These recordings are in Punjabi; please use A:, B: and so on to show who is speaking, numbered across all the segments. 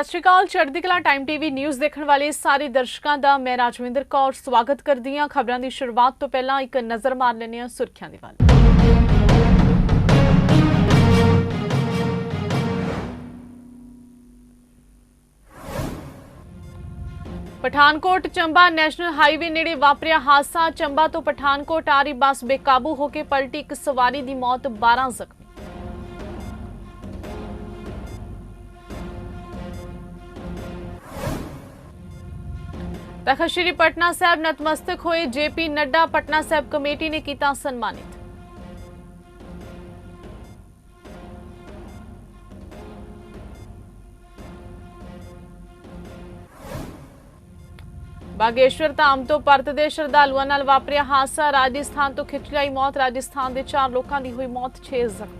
A: ਸਤਿ ਸ਼੍ਰੀ ਅਕਾਲ। ਚੜ੍ਹਦੀ ਕਲਾ ਟਾਈਮ ਟੀਵੀ ਨਿਊਜ਼ ਦੇਖਣ ਵਾਲੇ ਸਾਰੇ ਦਰਸ਼ਕਾਂ ਦਾ ਮੈਂ ਰਾਜਵਿੰਦਰ ਕੌਰ ਸਵਾਗਤ ਕਰਦੀ ਹਾਂ। ਖਬਰਾਂ ਦੀ ਸ਼ੁਰੂਆਤ ਤੋਂ ਪਹਿਲਾਂ ਇੱਕ ਨਜ਼ਰ ਮਾਰ ਲੈਂਦੇ ਹਾਂ ਸੁਰਖੀਆਂ ਦੇ ਵੱਲ। ਪਠਾਨਕੋਟ ਚੰਬਾ ਨੈਸ਼ਨਲ ਹਾਈਵੇ ਨੇੜੇ ਵਾਪਰਿਆ ਹਾਦਸਾ। ਚੰਬਾ ਤੋਂ ਪਠਾਨਕੋਟ ਆ ਰਹੀ ਬੱਸ ਬੇਕਾਬੂ ਹੋ ਕੇ ਪਲਟੀ ਇੱਕ ਸਵਾਰੀ ਦੀ ਮੌਤ। 12 ਜ਼ਖਮੀ ਤਖਤ ਸ਼੍ਰੀ ਪਟਨਾ ਸਾਹਿਬ ਨਤਮਸਤਕ ਹੋਏ ਜੇਪੀ ਨੱਡਾ ਪਟਨਾ ਸਾਹਿਬ ਕਮੇਟੀ ਨੇ ਕੀਤਾ ਸਨਮਾਨਿਤ ਬਾਗੇਸ਼ਵਰ ਧਾਮ ਤੋਂ ਪਰਤ ਦੇ ਸ਼ਰਧਾਲੂਆਂ ਨਾਲ ਵਾਪਰਿਆ ਹਾਦਸਾ ਰਾਜਸਥਾਨ ਤੋਂ ਖਿੱਚ ਮੌਤ ਰਾਜਸਥਾਨ ਦੇ 4 ਲੋਕਾਂ ਦੀ ਹੋਈ ਮੌਤ 6 ਜ਼ਖਮੀ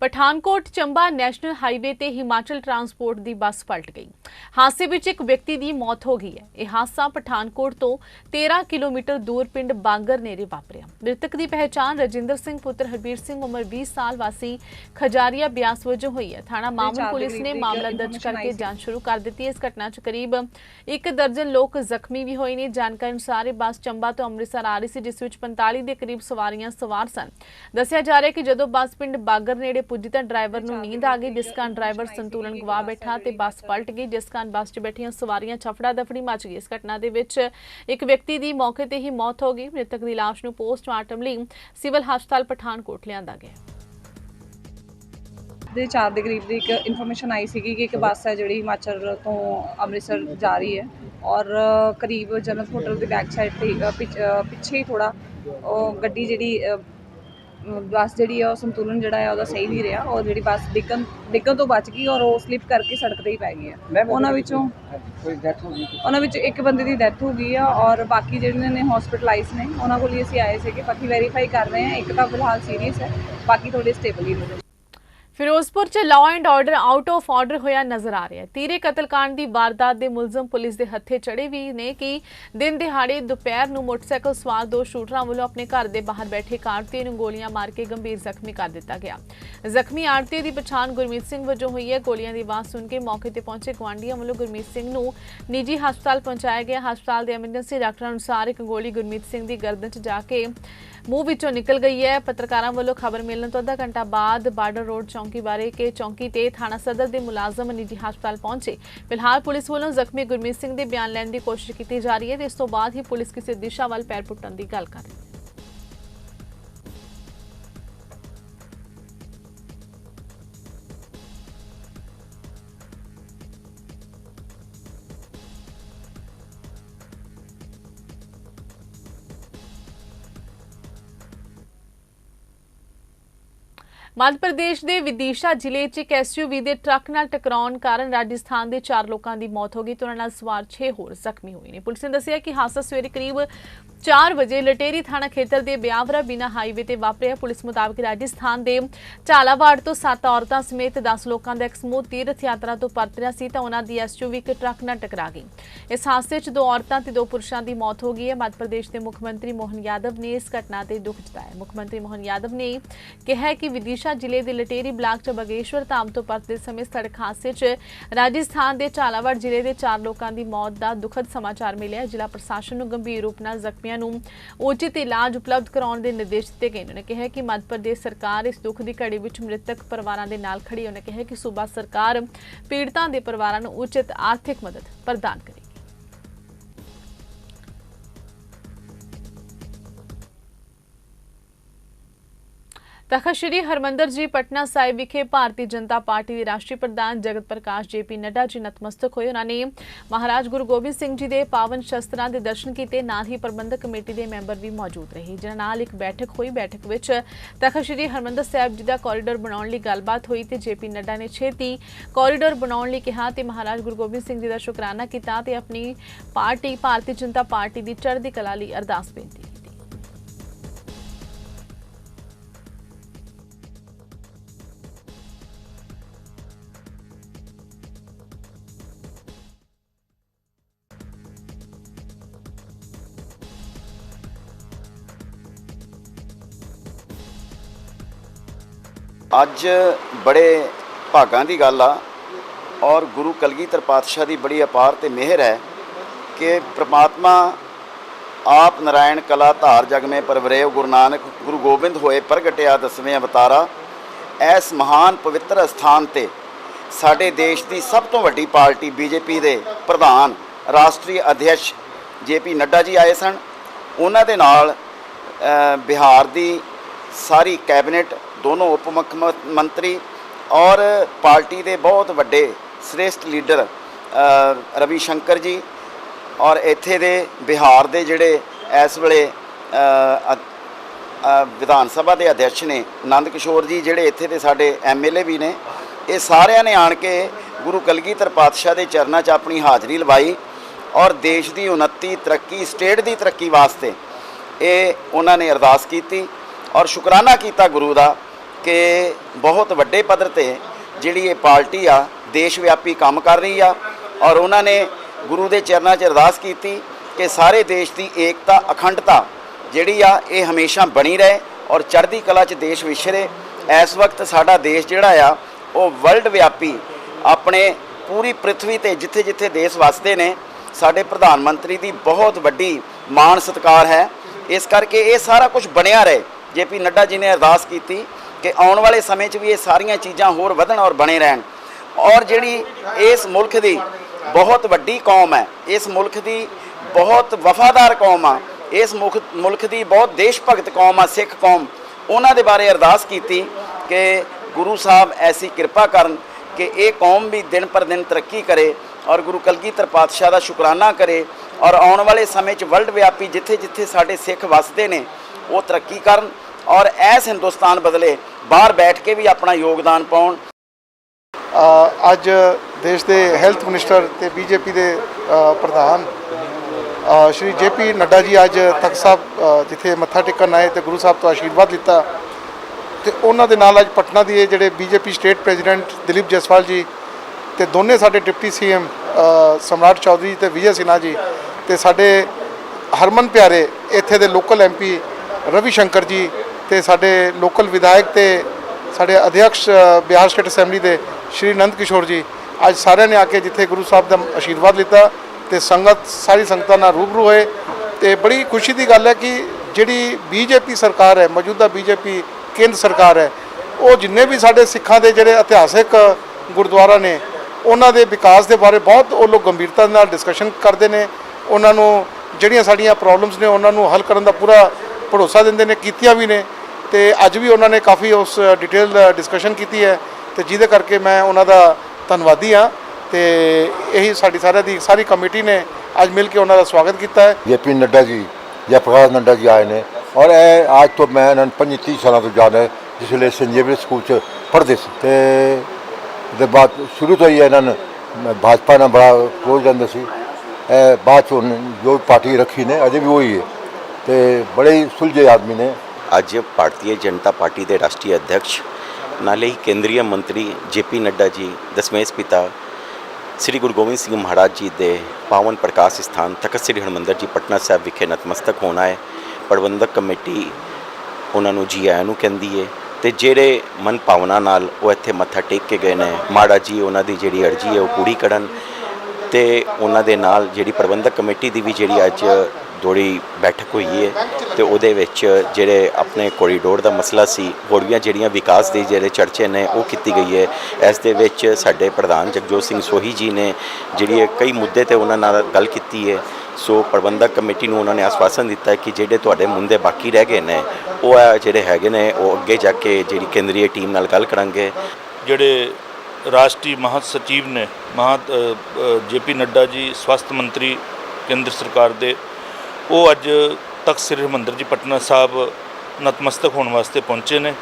A: ਪਠਾਨਕੋਟ ਚੰਬਾ ਨੈਸ਼ਨਲ ਹਾਈਵੇ ਤੇ ਹਿਮਾਚਲ ਟਰਾਂਸਪੋਰਟ ਦੀ ਬੱਸ ਪਲਟ ਗਈ। ਹਾਦਸੇ ਵਿੱਚ ਇੱਕ ਵਿਅਕਤੀ ਦੀ ਮੌਤ ਹੋ ਗਈ ਹੈ। ਇਹ ਹਾਦਸਾ ਪਠਾਨਕੋਟ ਤੋਂ 13 ਕਿਲੋਮੀਟਰ ਦੂਰ ਪਿੰਡ ਬਾਂਗਰ ਨੇੜੇ ਵਾਪਰਿਆ। ਮ੍ਰਿਤਕ ਦੀ ਪਹਿਚਾਣ ਰਜਿੰਦਰ ਸਿੰਘ ਪੁੱਤਰ ਹਰਬੀਰ ਸਿੰਘ ਉਮਰ 20 ਸਾਲ ਵਾਸੀ ਖਜਾਰੀਆ ਬਿਆਸ ਵਜੋਂ ਹੋਈ ਹੈ। ਥਾਣਾ ਮਾਮੂਲ ਪੁਲਿਸ ਨੇ ਮਾਮਲਾ ਦਰਜ ਕਰਕੇ ਜਾਂਚ ਸ਼ੁਰੂ ਕਰ ਦਿੱਤੀ ਹੈ। ਇਸ ਘਟਨਾ 'ਚ ਕਰੀਬ ਇੱਕ ਦਰਜਨ ਲੋਕ ਜ਼ਖਮੀ ਵੀ ਹੋਏ ਨੇ। ਜਾਣਕਾਰੀ ਅਨੁਸਾਰ ਇਹ ਬੱਸ ਚੰਬਾ ਤੋਂ ਅੰਮ੍ਰਿਤਸਰ ਆ ਰਹੀ ਸੀ ਜਿਸ ਵਿੱਚ 45 ਦੇ ਕਰੀਬ ਸਵਾਰੀਆਂ ਸਵਾਰ ਸਨ। ਦੱਸਿਆ ਜਾ ਰਿਹਾ ਹੈ ਕਿ ਜਦੋਂ ਬੱਸ ਪਿੰਡ ਬਾਗਰ ਨੇੜੇ ਪੁੱਜੀ ਤਾਂ ਡਰਾਈਵਰ ਨੂੰ ਨੀਂਦ ਆ ਗਈ। ਜਿਸ ਕਾਰਨ ਡਰਾਈਵਰ ਸੰਤੁਲਨ ਗਵਾ ਬੈਠਾ ਤੇ ਬੱਸ ਪਲਟ ਗਈ ਜਿਸ ਕਾਰਨ ਬੱਸ 'ਚ ਬੈਠੀਆਂ ਸਵਾਰੀਆਂ ਛਫੜਾ ਦਫੜੀ ਮਚ ਗਈ। ਇਸ ਘਟਨਾ ਦੇ ਵਿੱਚ ਇੱਕ ਵਿਅਕਤੀ ਦੀ ਮੌਕੇ ਤੇ ਹੀ ਮੌਤ ਹੋ ਗਈ। ਮ੍ਰਿਤਕ ਦੀ ਲਾਸ਼ ਨੂੰ ਪੋਸਟਮਾਰਟਮ ਲਈ ਸਿਵਲ ਹਸਪਤਾਲ ਪਠਾਨਕੋਟ ਲਿਆਂਦਾ ਗਿਆ।
B: ਦੇ 4 ਦੇ ਕਰੀਬ ਦੀ ਇੱਕ ਇਨਫੋਰਮੇਸ਼ਨ ਆਈ ਸੀਗੀ ਕਿ ਇੱਕ ਬੱਸ ਹੈ ਜਿਹੜੀ ਹਿਮਾਚਲ ਤੋਂ ਅੰਮ੍ਰਿਤਸਰ ਜਾ ਰਹੀ ਹੈ। ਔਰ ਕਰੀਬ ਜਨਤ ਹੋਟਲ ਦੀ ਬੈਕ ਸਾਈਡ ਤੇ ਪਿੱਛ- ਹੀ ਥੋੜਾ ਉਹ ਗੱਡੀ ਜਿਹੜੀ ਬੱਸ ਜਿਹੜੀ ਆ ਉਹ ਸੰਤੁਲਨ ਜਿਹੜਾ ਹੈ ਉਹਦਾ ਸਹੀ ਨਹੀਂ ਰਿਹਾ। ਔਰ ਜਿਹੜੀ ਬੱਸ ਡਿੱਗਣ ਡਿੱਗਣ ਤੋਂ ਬਚ ਗਈ ਔਰ ਉਹ ਸਲਿਪ ਕਰਕੇ ਸੜਕ ਤੇ ਹੀ ਪੈ ਗਈ ਹੈ ਉਹਨਾਂ ਵਿੱਚੋਂ
C: ਕੋਈ ਡੈਥ ਹੋ ਗਈ
B: ਉਹਨਾਂ ਵਿੱਚ ਇੱਕ ਬੰਦੇ ਦੀ ਡੈਥ ਹੋ ਗਈ ਆ ਔਰ ਬਾਕੀ ਜਿਹੜੇ ਨੇ ਹਸਪੀਟਲਾਈਜ਼ ਨੇ ਉਹਨਾਂ ਕੋਲ ਹੀ ਅਸੀਂ ਆਏ ਸੀਗੇ। ਬਾਕੀ ਵੈਰੀਫਾਈ ਕਰ ਰਹੇ ਹਾਂ ਇੱਕ ਤਾਂ ਫਿਲਹਾਲ ਸੀਰੀਅਸ ਹੈ ਬਾਕੀ ਥੋੜੇ ਸਟੇਬਲ ਹੀ ਨੇ।
A: ਫਿਰੋਜ਼ਪੁਰ 'ਚ law and order out of order ਹੋਇਆ ਨਜ਼ਰ ਆ ਰਿਹਾ ਹੈ। ਤੀਰੇ ਕਤਲकांड ਦੀ ਵਾਰਦਾਤ ਦੇ ਮੁਲਜ਼ਮ ਪੁਲਿਸ ਦੇ ਹੱਥੇ ਚੜੇ ਵੀ ਨੇ ਕਿ ਦਿਨ ਦਿਹਾੜੇ ਦੁਪਹਿਰ ਨੂੰ ਮੋਟਰਸਾਈਕਲ ਸਵਾਰ ਦੋ ਸ਼ੂਟਰਾਂ ਵੱਲੋਂ ਆਪਣੇ ਘਰ ਦੇ ਬਾਹਰ ਬੈਠੇ ਕਾਰਤੀ ਨੂੰ ਗੋਲੀਆਂ ਮਾਰ ਕੇ ਗੰਭੀਰ ਜ਼ਖਮੀ ਕਰ ਦਿੱਤਾ ਗਿਆ। ਜ਼ਖਮੀ ਆਰਤੀ ਦੀ ਪਛਾਣ ਗੁਰਮੀਤ ਸਿੰਘ ਵਜੋਂ ਹੋਈ ਹੈ। ਗੋਲੀਆਂ ਦੀ ਆਵਾਜ਼ ਸੁਣ ਕੇ ਮੌਕੇ ਤੇ ਪਹੁੰਚੇ ਗੁਆਂਢੀਆਂ ਵੱਲੋਂ ਗੁਰਮੀਤ ਸਿੰਘ ਨੂੰ ਨਿੱਜੀ ਹਸਪਤਾਲ ਪਹੁੰਚਾਇਆ ਗਿਆ। ਹਸਪਤਾਲ ਦੇ ਐਮਰਜੈਂਸੀ ਡਾਕਟਰਾਂ ਅਨੁਸਾਰ ਇੱਕ ਗੋਲੀ ਗੁਰਮੀਤ ਸਿੰਘ ਦੀ ਗਰਦਨ 'ਚ ਜਾ ਕੇ ਮੂੰਹ ਵਿੱਚੋਂ ਨਿਕਲ ਗਈ ਹੈ। ਪੱਤਰਕਾਰਾਂ ਵੱਲੋਂ ਖਬਰ ਮਿਲਣ ਤੋਂ ਅੱਧਾ ਘੰਟਾ ਬਾਅਦ ਬਾਰਡਰ ਰੋਡ ਚੌਂਕੀ ਬਾਰੇ ਕਿ ਚੌਂਕੀ ਤੇ ਥਾਣਾ ਸਦਰ ਦੇ ਮੁਲਾਜ਼ਮ ਨਿੱਜੀ ਹਸਪਤਾਲ ਪਹੁੰਚੇ। ਫਿਲਹਾਲ ਪੁਲਿਸ ਵੱਲੋਂ ਜ਼ਖਮੀ ਗੁਰਮੀਤ ਸਿੰਘ ਦੇ ਬਿਆਨ ਲੈਣ ਦੀ ਕੋਸ਼ਿਸ਼ ਕੀਤੀ ਜਾ ਰਹੀ ਹੈ ਤੇ ਇਸ ਤੋਂ ਬਾਅਦ ਹੀ ਪੁਲਿਸ ਕਿਸੇ ਦਿਸ਼ਾ ਵੱਲ ਪੈਰ ਪੁੱਟਣ ਦੀ ਗੱਲ ਕਰ ਰਹੀ ਹੈ। ਮੱਧ ਪ੍ਰਦੇਸ਼ ਦੇ ਵਿਦਿਸ਼ਾ ਜ਼ਿਲ੍ਹੇ 'ਚ ਇੱਕ ਐਸਯੂਵੀ ਦੇ ਟਰੱਕ ਨਾਲ ਟਕਰਾਉਣ ਕਾਰਨ ਰਾਜਸਥਾਨ ਦੇ 4 ਲੋਕਾਂ ਦੀ ਮੌਤ ਹੋ ਗਈ ਤੇ ਉਹਨਾਂ ਨਾਲ ਸਵਾਰ 6 ਹੋਰ ਜ਼ਖਮੀ ਹੋਏ ਨੇ। ਪੁਲਿਸ ਨੇ ਦੱਸਿਆ ਕਿ ਹਾਦਸਾ ਸਵੇਰੇ ਕਰੀਬ 4 ਵਜੇ ਲਟੇਰੀ ਥਾਣਾ ਖੇਤਰ ਦੇ ਬਿਆਵਰਾ ਬਿਨਾ ਹਾਈਵੇ ਤੇ ਵਾਪਰਿਆ ਪੁਲਿਸ ਮੁਤਾਬਕ ਰਾਜਸਥਾਨ ਦੇ ਝਾਲਾਵਾੜ ਤੋਂ 7 ਔਰਤਾਂ ਸਮੇਤ 10 ਲੋਕਾਂ ਦਾ ਇੱਕ ਸਮੂਹ ਤੀਰਥ ਯਾਤਰਾ ਤੋਂ ਪਰਤ ਰਿਹਾ ਸੀ ਤਾਂ ਉਹਨਾਂ ਦੀ ਐਸਯੂਵੀ ਇੱਕ ਟਰੱਕ ਨਾਲ ਟਕਰਾ ਗਈ। ਇਸ ਹਾਦਸੇ 'ਚ ਦੋ ਔਰਤਾਂ ਤੇ ਦੋ ਪੁਰਸ਼ਾਂ ਦੀ ਮੌਤ ਹੋ ਗਈ ਹੈ। ਮੱਧ ਪ੍ਰਦੇਸ਼ ਦੇ ਮੁੱਖ ਮੰਤਰੀ ਮੋਹਨ ਯਾਦਵ ਨੇ ਇਸ ਘਟਨਾ ਤੇ ਦੁੱਖ ਜਤਾਇਆ। ਮੁੱਖ ਮੰਤਰੀ ਮੋਹਨ ਯਾਦਵ ਨੇ ਕਿਹਾ ਕਿ ਵਿਦਿਸ਼ਾ ਜ਼ਿਲ੍ਹੇ ਦੇ ਲਟੇਰੀ ਬਲਾਕ ਚ ਬਗੇਸ਼ਵਰ ਧਾਮ ਤੋਂ ਪਰਤਦੇ ਸਮੇਂ ਸੜਕ ਹਾਦਸੇ 'ਚ ਰਾਜਸਥਾਨ ਦੇ ਝਾਲਾਵਾੜ ਜ਼ਿਲ੍ਹੇ ਦੇ ਚਾਰ ਲੋਕਾਂ ਦੀ ਮੌਤ ਦਾ ਦੁਖਦ ਸਮਾਚਾਰ ਮਿਲਿਆ। ਜ਼ਿਲ੍ਹਾ ਪ੍ਰਸ਼ਾਸਨ ਨੂੰ ਗੰਭੀਰ ਰੂਪ ਨਾਲ ਜ਼ਖਮੀਆਂ ਨੂੰ ਉਚਿਤ ਇਲਾਜ ਉਪਲਬਧ ਕਰਾਉਣ ਦੇ ਨਿਰਦੇਸ਼ ਦਿੱਤੇ ਗਏ ਨੇ। ਉਹਨਾਂ ਕਿਹਾ ਕਿ ਮੱਧ ਪ੍ਰਦੇਸ਼ ਸਰਕਾਰ ਇਸ ਦੁੱਖ ਦੀ ਘੜੀ ਵਿੱਚ ਮ੍ਰਿਤਕ ਪਰਿਵਾਰਾਂ ਦੇ ਨਾਲ ਖੜੀ ਹੈ। ਉਹਨਾਂ ਕਿਹਾ ਕਿ ਸੂਬਾ ਸਰਕਾਰ ਪੀੜਤਾਂ ਦੇ ਪਰਿਵਾਰਾਂ ਨੂੰ ਉਚਿਤ ਆਰਥਿਕ ਮਦਦ ਪ੍ਰਦਾਨ ਕਰੇ ਤਖਤ ਸ਼੍ਰੀ ਹਰਮੰਦਰ ਜੀ ਪਟਨਾ ਸਾਹਿਬ ਵਿਖੇ ਭਾਰਤੀ ਜਨਤਾ ਪਾਰਟੀ ਦੇ ਰਾਸ਼ਟਰੀ ਪ੍ਰਧਾਨ ਜਗਤ ਪ੍ਰਕਾਸ਼ ਜੇਪੀ ਨੱਡਾ ਜੀ ਨਤਮਸਤਕ ਹੋਏ। ਉਹਨਾਂ ਨੇ ਮਹਾਰਾਜ ਗੁਰੂ ਗੋਬਿੰਦ ਸਿੰਘ ਜੀ ਦੇ ਪਾਵਨ ਸ਼ਸਤਰਾਂ ਦੇ ਦਰਸ਼ਨ ਕੀਤੇ। ਨਾਲ ਹੀ ਪ੍ਰਬੰਧਕ ਕਮੇਟੀ ਦੇ ਮੈਂਬਰ ਵੀ ਮੌਜੂਦ ਰਹੇ। ਜਿਨ੍ਹਾਂ ਨਾਲ ਇੱਕ ਬੈਠਕ ਹੋਈ। ਬੈਠਕ ਵਿੱਚ ਤਖਤ ਸ਼੍ਰੀ ਹਰਮੰਦਰ ਸਾਹਿਬ ਜੀ ਦਾ ਕੋਰੀਡੋਰ ਬਣਾਉਣ ਲਈ ਗੱਲਬਾਤ ਹੋਈ ਤੇ ਜੇਪੀ ਨੱਡਾ ਨੇ ਛੇਤੀ ਕੋਰੀਡੋਰ ਬਣਾਉਣ ਲਈ ਕਿਹਾ ਤੇ ਮਹਾਰਾਜ ਗੁਰੂ ਗੋਬਿੰਦ ਸਿੰਘ ਜੀ ਦਾ ਸ਼ੁਕਰਾਨਾ ਕੀਤਾ ਤੇ ਆਪਣੀ ਪਾਰਟੀ, ਭਾਰਤੀ ਜਨਤਾ ਪਾਰਟੀ ਦੀ ਚੜ੍ਹਦੀ ਕਲਾ ਲਈ ਅਰਦਾਸ ਬੇਨਤੀ
C: ਅੱਜ ਬੜੇ ਭਾਗਾਂ ਦੀ ਗੱਲ ਆ ਔਰ ਗੁਰੂ ਕਲਗੀਧਰ ਪਾਤਸ਼ਾਹ ਦੀ ਬੜੀ ਅਪਾਰ ਤੇ ਮਿਹਰ ਹੈ ਕਿ ਪ੍ਰਮਾਤਮਾ ਆਪ ਨਰਾਇਣ ਕਲਾ ਧਾਰ ਜਗ ਮੇ ਪਰਵਰੇਵ ਗੁਰੂ ਨਾਨਕ ਗੁਰੂ ਗੋਬਿੰਦ ਹੋਏ ਪ੍ਰਗਟਿਆ ਦਸਵੇਂ ਅਵਤਾਰਾ ਐਸ ਮਹਾਨ ਪਵਿੱਤਰ ਅਸਥਾਨ ਤੇ ਸਾਡੇ ਦੇਸ਼ ਦੀ ਸਭ ਤੋਂ ਵੱਡੀ ਪਾਰਟੀ ਬੀਜੇਪੀ ਦੇ ਪ੍ਰਧਾਨ ਰਾਸ਼ਟਰੀ ਅਧਿਕਸ਼ ਜੇਪੀ ਨੱਡਾ ਜੀ ਆਏ ਸਨ। ਉਹਨਾਂ ਦੇ ਨਾਲ ਬਿਹਾਰ ਦੀ ਸਾਰੀ ਕੈਬਨਿਟ ਦੋਨੋਂ ਉਪ ਮੁੱਖ ਮੰਤਰੀ ਔਰ ਪਾਰਟੀ ਦੇ ਬਹੁਤ ਵੱਡੇ ਸ੍ਰੇਸ਼ਟ ਲੀਡਰ ਰਵੀ ਸ਼ੰਕਰ ਜੀ ਔਰ ਇੱਥੇ ਦੇ ਬਿਹਾਰ ਦੇ ਜਿਹੜੇ ਇਸ ਵੇਲੇ ਵਿਧਾਨ ਸਭਾ ਦੇ ਅਧਿਕਸ਼ ਨੇ ਨੰਦ ਕਿਸ਼ੋਰ ਜੀ ਜਿਹੜੇ ਇੱਥੇ ਦੇ ਸਾਡੇ ਐਮਐਲਏ ਵੀ ਨੇ, ਇਹ ਸਾਰਿਆਂ ਨੇ ਆਣ ਕੇ ਗੁਰੂ ਕਲਗੀਧਰ ਪਾਤਸ਼ਾਹ ਦੇ ਚਰਨਾਂ 'ਚ ਆਪਣੀ ਹਾਜ਼ਰੀ ਲਵਾਈ ਔਰ ਦੇਸ਼ ਦੀ ਉન્નਤੀ ਤਰੱਕੀ, ਸਟੇਟ ਦੀ ਤਰੱਕੀ ਵਾਸਤੇ ਇਹ ਉਹਨਾਂ ਨੇ ਅਰਦਾਸ ਕੀਤੀ ਔਰ ਸ਼ੁਕਰਾਨਾ ਕੀਤਾ ਗੁਰੂ ਦਾ ਕਿ ਬਹੁਤ ਵੱਡੇ ਪੱਧਰ ਤੇ ਜਿਹੜੀ ਇਹ ਪਾਰਟੀ ਆ, ਦੇਸ਼ ਵਿਆਪੀ ਕੰਮ ਕਰ ਰਹੀ ਆ ਔਰ ਉਹਨਾਂ ਨੇ ਗੁਰੂ ਦੇ ਚਰਨਾਂ 'ਚ ਅਰਦਾਸ ਕੀਤੀ ਕਿ ਸਾਰੇ ਦੇਸ਼ ਦੀ ਏਕਤਾ, ਅਖੰਡਤਾ ਜਿਹੜੀ ਆ, ਇਹ ਹਮੇਸ਼ਾ ਬਣੀ ਰਹੇ ਔਰ ਚੜ੍ਹਦੀ ਕਲਾ 'ਚ ਦੇਸ਼ ਵਿਛਰੇ ਇਸ ਵਕਤ ਸਾਡਾ ਦੇਸ਼ ਜਿਹੜਾ ਆ, ਉਹ ਵਰਲਡ ਵਿਆਪੀ ਆਪਣੇ ਪੂਰੀ ਪ੍ਰithvi ਤੇ ਜਿੱਥੇ ਜਿੱਥੇ ਦੇਸ਼ ਵਸਦੇ ਨੇ, ਸਾਡੇ ਪ੍ਰਧਾਨ ਮੰਤਰੀ ਦੀ ਬਹੁਤ ਵੱਡੀ ਮਾਣ ਸਤਿਕਾਰ ਹੈ। ਇਸ ਕਰਕੇ ਇਹ ਸਾਰਾ ਕੁਝ ਬਣਿਆ ਰਹੇ। ਜੇਪੀ ਨੱਡਾ ਜੀ ਨੇ ਅਰਦਾਸ ਕੀਤੀ ਕਿ ਆਉਣ ਵਾਲੇ ਸਮੇਂ 'ਚ ਵੀ ਇਹ ਸਾਰੀਆਂ ਚੀਜ਼ਾਂ ਹੋਰ ਵਧਣ ਔਰ ਬਣੇ ਰਹਿਣ। ਔਰ ਜਿਹੜੀ ਇਸ ਮੁਲਕ ਦੀ ਬਹੁਤ ਵੱਡੀ ਕੌਮ ਹੈ, ਇਸ ਮੁਲਕ ਦੀ ਬਹੁਤ ਵਫਾਦਾਰ ਕੌਮ ਆ, ਇਸ ਮੁਖ- ਮੁਲਕ ਦੀ ਬਹੁਤ ਦੇਸ਼ ਭਗਤ ਕੌਮ ਆ, ਸਿੱਖ ਕੌਮ, ਉਹਨਾਂ ਦੇ ਬਾਰੇ ਅਰਦਾਸ ਕੀਤੀ ਕਿ ਗੁਰੂ ਸਾਹਿਬ ਐਸੀ ਕਿਰਪਾ ਕਰਨ ਕਿ ਇਹ ਕੌਮ ਵੀ ਦਿਨ ਪਰ ਦਿਨ ਤਰੱਕੀ ਕਰੇ ਔਰ ਗੁਰੂ ਕਲਗੀਧਰ ਪਾਤਸ਼ਾਹ ਦਾ ਸ਼ੁਕਰਾਨਾ ਕਰੇ ਔਰ ਆਉਣ ਵਾਲੇ ਸਮੇਂ 'ਚ ਵਰਲਡ ਵਿਆਪੀ ਜਿੱਥੇ ਜਿੱਥੇ ਸਾਡੇ ਸਿੱਖ ਵਸਦੇ ਨੇ, ਉਹ ਤਰੱਕੀ ਕਰਨ ਔਰ ਐਸ ਹਿੰਦੁਸਤਾਨ ਬਦਲੇ ਬਾਹਰ ਬੈਠ ਕੇ ਵੀ ਆਪਣਾ ਯੋਗਦਾਨ ਪਾਉਣ।
D: ਅੱਜ ਦੇਸ਼ ਦੇ ਹੈਲਥ ਮਿਨਿਸਟਰ ਤੇ ਬੀਜੇਪੀ ਦੇ ਪ੍ਰਧਾਨ ਅ, ਸ਼੍ਰੀ ਜੇਪੀ ਨੱਡਾ ਜੀ ਅੱਜ ਤਖਤ ਸਾਹਿਬ ਜਿੱਥੇ ਮੱਥਾ ਟੇਕਣ ਆਏ ਤੇ ਗੁਰੂ ਸਾਹਿਬ ਤੋਂ ਆਸ਼ੀਰਵਾਦ ਲਿੱਤਾ। ਤੇ ਉਹਨਾਂ ਦੇ ਨਾਲ ਅੱਜ ਪਟਨਾ ਦੀ ਇਹ ਜਿਹੜੇ BJP state president Dilip Jaswal ji ਤੇ ਦੋਨੇ ਸਾਡੇ ਡਿਪਟੀ ਸੀਐਮ ਸਮਰਾਟ ਚੌਧਰੀ ਤੇ ਵਿਜੇ ਸਿਨਹਾ ਜੀ ਤੇ ਸਾਡੇ ਹਰਮਨ ਪਿਆਰੇ ਇੱਥੇ ਦੇ ਲੋਕਲ ਐਮਪੀ ਰਵੀ ਸ਼ੰਕਰ ਜੀ ਤੇ ਸਾਡੇ ਲੋਕਲ ਵਿਧਾਇਕ ਤੇ ਸਾਡੇ ਅਧਿਕਸ਼ ਬਿਹਾਰ ਸਟੇਟ ਅਸੈਂਬਲੀ ਦੇ ਸ਼੍ਰੀ ਨੰਦ ਕਿਸ਼ੋਰ ਜੀ ਅੱਜ ਸਾਰਿਆਂ ਨੇ ਆ ਕੇ ਜਿੱਥੇ ਗੁਰੂ ਸਾਹਿਬ ਦਾ ਆਸ਼ੀਰਵਾਦ ਲਿੱਤਾ ਤੇ ਸੰਗਤ, ਸਾਰੀ ਸੰਗਤਾਂ ਨਾਲ ਰੂਬਰੂ ਹੋਏ ਤੇ ਬੜੀ ਖੁਸ਼ੀ ਦੀ ਗੱਲ ਹੈ ਕਿ ਜਿਹੜੀ ਬੀਜੇਪੀ ਸਰਕਾਰ ਹੈ, ਮੌਜੂਦਾ ਬੀਜੇਪੀ ਕੇਂਦਰ ਸਰਕਾਰ ਹੈ, ਉਹ ਜਿੰਨੇ ਵੀ ਸਾਡੇ ਸਿੱਖਾਂ ਦੇ ਜਿਹੜੇ ਇਤਿਹਾਸਿਕ ਗੁਰਦੁਆਰਾ ਨੇ, ਉਹਨਾਂ ਦੇ ਵਿਕਾਸ ਦੇ ਬਾਰੇ ਬਹੁਤ ਉਹ ਲੋਕ ਗੰਭੀਰਤਾ ਨਾਲ ਡਿਸਕਸ਼ਨ ਕਰਦੇ ਨੇ, ਉਹਨਾਂ ਨੂੰ ਜਿਹੜੀਆਂ ਸਾਡੀਆਂ ਪ੍ਰੋਬਲਮਸ ਨੇ, ਉਹਨਾਂ ਨੂੰ ਹੱਲ ਕਰਨ ਦਾ ਪੂਰਾ ਭਰੋਸਾ ਦਿੰਦੇ ਨੇ, ਕੀਤੀਆਂ ਵੀ ਨੇ। ਤੇ ਅੱਜ ਵੀ ਉਹਨਾਂ ਨੇ ਕਾਫੀ ਉਸ ਡਿਟੇਲ ਡਿਸਕਸ਼ਨ ਕੀਤੀ ਹੈ ਤੇ ਜਿਹਦੇ ਕਰਕੇ ਮੈਂ ਉਹਨਾਂ ਦਾ ਧੰਨਵਾਦੀ ਹਾਂ ਤੇ ਇਹੀ ਸਾਡੀ ਸਾਰਿਆਂ ਦੀ ਸਾਰੀ ਕਮੇਟੀ ਨੇ ਅੱਜ ਮਿਲ ਕੇ ਉਹਨਾਂ ਦਾ ਸਵਾਗਤ ਕੀਤਾ ਹੈ।
E: ਜੇਪੀ ਨੱਡਾ ਜੀ, ਜਾਂ ਪ੍ਰਕਾਸ਼ ਨੱਡਾ ਜੀ ਆਏ ਨੇ ਔਰ ਇਹ ਅੱਜ ਤੋਂ ਮੈਂ ਇਹਨਾਂ ਨੂੰ 25 30 ਸਾਲਾਂ ਤੋਂ ਜ਼ਿਆਦਾ ਜਿਸ ਵੇਲੇ ਸੰਜੀਵਨੀ ਸਕੂਲ ਚ ਪੜ੍ਹਦੇ ਸੀ ਤੇ ਦੇ ਬਾਅਦ ਸ਼ੁਰੂ ਤੋਂ ਹੀ ਇਹਨਾਂ ਨੇ ਭਾਜਪਾ ਨਾਲ ਬੜਾ ਕਲੋਜ਼ ਰਹਿੰਦੇ ਸੀ। ਇਹ ਬਾਅਦ ਚੋਂ ਜੋ ਪਾਰਟੀ ਰੱਖੀ ਨੇ, ਅਜੇ ਵੀ ਉਹੀ ਹੈ ਤੇ ਬੜੇ ਹੀ ਸੁਲਝੇ ਆਦਮੀ ਨੇ।
F: ਅੱਜ ਭਾਰਤੀ ਜਨਤਾ ਪਾਰਟੀ ਦੇ ਰਾਸ਼ਟਰੀ ਅਧਿਕਸ਼ ਨਾਲੇ ਹੀ ਕੇਂਦਰੀ ਮੰਤਰੀ ਜੇਪੀ ਨੱਡਾ ਜੀ, ਦਸਮੇਸ਼ ਪਿਤਾ ਸ੍ਰੀ ਗੁਰੂ ਗੋਬਿੰਦ ਸਿੰਘ ਮਹਾਰਾਜ ਜੀ ਦੇ ਪਾਵਨ ਪ੍ਰਕਾਸ਼ ਸਥਾਨ ਤਖਤ ਸ੍ਰੀ ਹਰਿਮੰਦਰ ਜੀ, ਪਟਨਾ ਸਾਹਿਬ ਵਿਖੇ ਨਤਮਸਤਕ ਹੋਣਾ ਹੈ। ਪ੍ਰਬੰਧਕ ਕਮੇਟੀ ਉਹਨਾਂ ਨੂੰ ਜੀ ਆਇਆਂ ਨੂੰ ਕਹਿੰਦੀ ਹੈ ਤੇ ਜਿਹੜੇ ਮਨ ਭਾਵਨਾ ਨਾਲ ਉਹ ਇੱਥੇ ਮੱਥਾ ਟੇਕ ਕੇ ਗਏ ਨੇ, ਮਹਾਰਾਜ ਜੀ ਉਹਨਾਂ ਦੀ ਜਿਹੜੀ ਅਰਜੀ ਹੈ ਉਹ ਪੂਰੀ ਕਰਨ ਤੇ ਉਹਨਾਂ ਦੇ ਨਾਲ ਜਿਹੜੀ ਪ੍ਰਬੰਧਕ ਕਮੇਟੀ ਦੀ ਵੀ ਜਿਹੜੀ ਅੱਜ ਦੋੜੀ ਬੈਠਕ ਹੋਈ ਹੈ ਤੇ ਉਹਦੇ ਵਿੱਚ ਜਿਹੜੇ ਆਪਣੇ ਕੋਰੀਡੋਰ ਦਾ ਮਸਲਾ ਸੀ, ਹੋਰ ਵੀ ਜਿਹੜੀਆਂ ਵਿਕਾਸ ਦੇ ਜਿਹੜੇ ਚਰਚੇ ਨੇ ਉਹ ਕੀਤੀ ਗਈ ਹੈ। ਇਸ ਦੇ ਵਿੱਚ ਸਾਡੇ ਪ੍ਰਧਾਨ ਜਗਜੋਤ ਸਿੰਘ ਸੋਹੀ ਜੀ ਨੇ ਜਿਹੜੀ ਕਈ ਮੁੱਦੇ ਤੇ ਉਹਨਾਂ ਨਾਲ ਗੱਲ ਕੀਤੀ ਹੈ। ਸੋ ਪ੍ਰਬੰਧਕ ਕਮੇਟੀ ਨੂੰ ਉਹਨਾਂ ਨੇ ਆਸਵਾਸਨ ਦਿੱਤਾ ਕਿ ਜਿਹੜੇ ਤੁਹਾਡੇ ਮੁੱਦੇ ਬਾਕੀ ਰਹਿ ਗਏ ਨੇ, ਉਹ ਜਿਹੜੇ ਹੈਗੇ ਨੇ, ਉਹ ਅੱਗੇ ਜਾ ਕੇ ਜਿਹੜੀ ਕੇਂਦਰੀ ਟੀਮ ਨਾਲ ਗੱਲ ਕਰਾਂਗੇ।
G: ਜਿਹੜੇ ਰਾਸ਼ਟਰੀ ਮਹਾਸਚਿਵ ਨੇ, ਮਹਾ ਜੇਪੀ ਨੱਡਾ ਜੀ, ਸਵਾਸਥ ਮੰਤਰੀ ਕੇਂਦਰ ਸਰਕਾਰ ਦੇ ਉਹ ਅੱਜ ਤਖਤ ਸ੍ਰੀ ਹਰਿਮੰਦਰ ਜੀ ਪਟਨਾ ਸਾਹਿਬ ਨਤਮਸਤਕ ਹੋਣ ਵਾਸਤੇ ਪਹੁੰਚੇ ਨੇ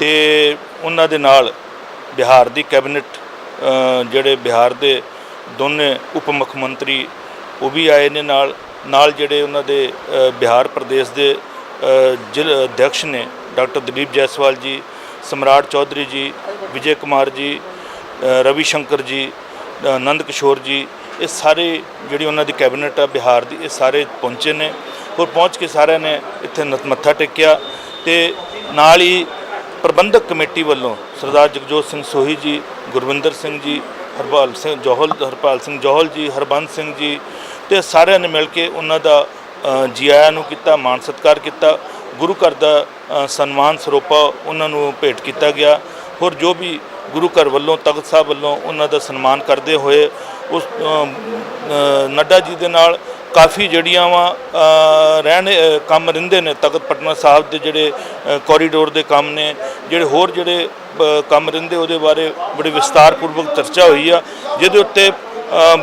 G: ਤੇ ਉਹਨਾਂ ਦੇ ਨਾਲ ਬਿਹਾਰ ਦੀ ਕੈਬਨਿਟ ਜਿਹੜੇ ਬਿਹਾਰ ਦੇ ਦੋਨੇ ਉਪ ਮੁੱਖ ਮੰਤਰੀ ਉਹ ਵੀ ਆਏ ਨੇ ਨਾਲ ਨਾਲ ਜਿਹੜੇ ਉਹਨਾਂ ਦੇ ਬਿਹਾਰ ਪ੍ਰਦੇਸ਼ ਦੇ ਅ, ਜ਼ਿਲ੍ਹਾ ਅਧਿਕਸ਼ ਨੇ ਡਾਕਟਰ ਦਲੀਪ ਜੈਸਵਾਲ ਜੀ ਸਮਰਾਟ ਚੌਧਰੀ ਜੀ ਵਿਜੇ ਕੁਮਾਰ ਜੀ ਰਵੀ ਸ਼ੰਕਰ ਜੀ ਅ, ਨੰਦ ਕਿਸ਼ੋਰ ਜੀ ਇਹ ਸਾਰੇ ਜਿਹੜੀ ਉਹਨਾਂ ਦੀ ਕੈਬਨਿਟ ਆ ਬਿਹਾਰ ਦੀ ਇਹ ਸਾਰੇ ਪਹੁੰਚੇ ਨੇ। ਔਰ ਪਹੁੰਚ ਕੇ ਸਾਰਿਆਂ ਨੇ ਇੱਥੇ ਨਤ- ਮੱਥਾ ਟੇਕਿਆ ਤੇ ਨਾਲ ਹੀ ਪ੍ਰਬੰਧਕ ਕਮੇਟੀ ਵੱਲੋਂ ਸਰਦਾਰ ਜਗਜੋਤ ਸਿੰਘ ਸੋਹੀ ਜੀ ਗੁਰਵਿੰਦਰ ਸਿੰਘ ਜੀ ਹਰਪਾਲ ਸਿੰਘ ਜੋਹਲ ਹਰਪਾਲ ਸਿੰਘ ਜੋਹਲ ਜੀ ਹਰਬੰਸ ਸਿੰਘ ਜੀ ਤੇ ਸਾਰਿਆਂ ਨੇ ਮਿਲ ਕੇ ਉਹਨਾਂ ਦਾ ਅ, ਜੀ ਆਇਆਂ ਨੂੰ ਕੀਤਾ ਮਾਣ ਸਤਿਕਾਰ ਕੀਤਾ। ਗੁਰੂ ਘਰ ਦਾ ਸਨਮਾਨ ਸਰੋਪਾ ਉਹਨਾਂ ਨੂੰ ਭੇਟ ਕੀਤਾ ਗਿਆ। ਹੋਰ ਜੋ ਵੀ ਗੁਰੂ ਘਰ ਵੱਲੋਂ ਤਖਤ ਸਾਹਿਬ ਵੱਲੋਂ ਉਹਨਾਂ ਦਾ ਸਨਮਾਨ ਕਰਦੇ ਹੋਏ ਉਸ ਅ, ਨੱਡਾ ਜੀ ਦੇ ਨਾਲ ਕਾਫੀ ਜਿਹੜੀਆਂ ਵਾ ਰਹਿਣ ਕੰਮ ਰਹਿੰਦੇ ਨੇ ਤਖਤ ਪਟਨਾ ਸਾਹਿਬ ਦੇ ਜਿਹੜੇ ਕੋਰੀਡੋਰ ਦੇ ਕੰਮ ਨੇ ਜਿਹੜੇ ਹੋਰ ਜਿਹੜੇ ਕੰਮ ਰਹਿੰਦੇ ਉਹਦੇ ਬਾਰੇ ਬੜੀ ਵਿਸਤਾਰਪੂਰਵਕ ਚਰਚਾ ਹੋਈ ਆ ਜਿਹਦੇ ਉੱਤੇ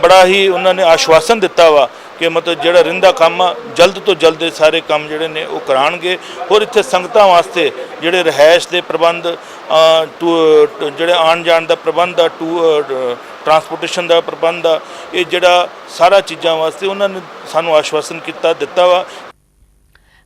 G: ਬੜਾ ਹੀ ਉਹਨਾਂ ਨੇ ਆਸ਼ਵਾਸਨ ਦਿੱਤਾ ਵਾ ਕਿ ਮਤਲਬ ਜਿਹੜਾ ਰਿੰਦਾ ਕੰਮ ਆ, ਜਲਦ ਤੋਂ ਜਲਦ ਇਹ ਸਾਰੇ ਕੰਮ ਜਿਹੜੇ ਨੇ ਉਹ ਕਰਾਣਗੇ ਔਰ ਇੱਥੇ ਸੰਗਤਾਂ ਵਾਸਤੇ ਜਿਹੜੇ ਰਹਿائش ਦੇ ਪ੍ਰਬੰਧ ਜਿਹੜੇ ਆਣ ਜਾਣ ਦਾ ਪ੍ਰਬੰਧ ਆ, ਟੂ ਟਰਾਂਸਪੋਰਟੇਸ਼ਨ ਦਾ ਪ੍ਰਬੰਧ ਆ, ਇਹ ਜਿਹੜਾ ਸਾਰਾ ਚੀਜ਼ਾਂ ਵਾਸਤੇ ਉਹਨਾਂ ਨੇ ਸਾਨੂੰ ਆਸ਼ਵਾਸਨ ਕੀਤਾ, ਦਿੱਤਾ ਵਾ।